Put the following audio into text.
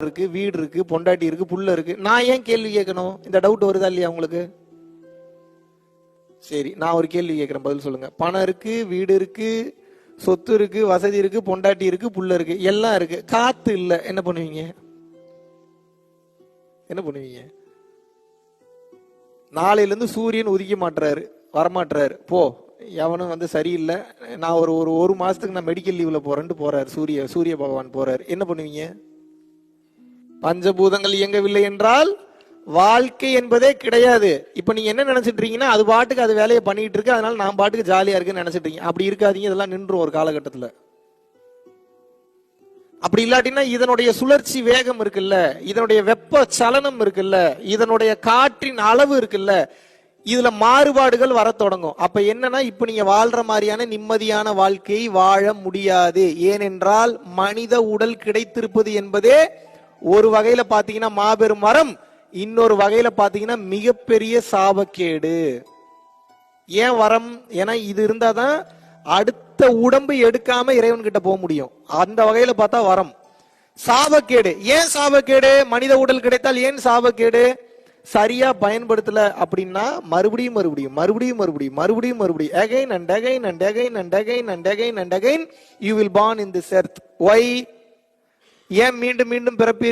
இருக்கு வீடு இருக்கு பொண்டாட்டி இருக்கு புள்ள இருக்கு. நான் ஏன் கேள்வி கேட்கணும்? இந்த டவுட் வருதா இல்லையா உங்களுக்கு? சரி நான் ஒரு கேள்வி கேட்கிறேன் பதில் சொல்லுங்க. பணம் இருக்கு வீடு இருக்கு சொத்து இருக்கு வசதி இருக்கு பொண்டாட்டி இருக்கு புள்ள இருக்கு எல்லாம் இருக்கு. காத்து இல்ல. என்ன பண்ணுவீங்க? என்ன பண்ணுவீங்க? நாளையில இருந்து சூரியன் உதிக்க மாட்டுறாரு வரமாட்டுறாரு போ எவனும் வந்து சரியில்லை. நான் ஒரு ஒரு ஒரு மாசத்துக்கு நான் மெடிக்கல் லீவ்ல போறேன்ட்டு போறாரு. சூரிய சூரிய பகவான் போறாரு. என்ன பண்ணுவீங்க? பஞ்சபூதங்கள் இயங்கவில்லை என்றால் வாழ்க்கை என்பதே கிடையாது. இப்ப நீங்க என்ன நினைச்சிட்டு இருக்கீங்கன்னா அது பாட்டுக்கு அது வேலையை பண்ணிட்டு இருக்கு அதனால நான் பாட்டுக்கு ஜாலியா இருக்குன்னு நினைச்சிட்டு அப்படி இருக்காதீங்க இதெல்லாம் நின்றும் ஒரு காலகட்டத்துல. அப்படி இல்லாட்டினா இதனுடைய சுழற்சி வேகம் இருக்குல்ல இதனுடைய வெப்ப சலனம் இருக்குல்ல இதனுடைய காற்றின் அளவு இருக்குல்ல இதுல மாறுபாடுகள் வர தொடங்கும். அப்ப என்னன்னா இப்ப நீங்க வாழ்ற மாதிரியான நிம்மதியான வாழ்க்கையை வாழ முடியாது. ஏனென்றால் மனித உடல் கிடைத்திருப்பது என்பதே ஒரு வகையில பாத்தீங்கன்னா மாபெரும் வரம் இன்னொரு வகையில பாத்தீங்கன்னா மிகப்பெரிய சாபக்கேடு. ஏன் வரம்? ஏன்னா இது இருந்தாதான் அடுத்த உடம்பு எடுக்காம இறைவன் கிட்ட போக முடியும். அந்த வகையில பார்த்தா வரம். சாபக்கேடு. ஏன் சாபக்கேடு? மனித உடல் கிடைத்தால் ஏன் சாபக்கேடு? சரியா பயன்படுத்தல அப்படின்னா மறுபடியும் மறுபடியும் மறுபடியும் மறுபடியும் மறுபடியும் மறுபடியும். Again and again and again and again and again and again you will born in this earth why ஏன் மீண்டும் மீண்டும் பிறப்பீர்?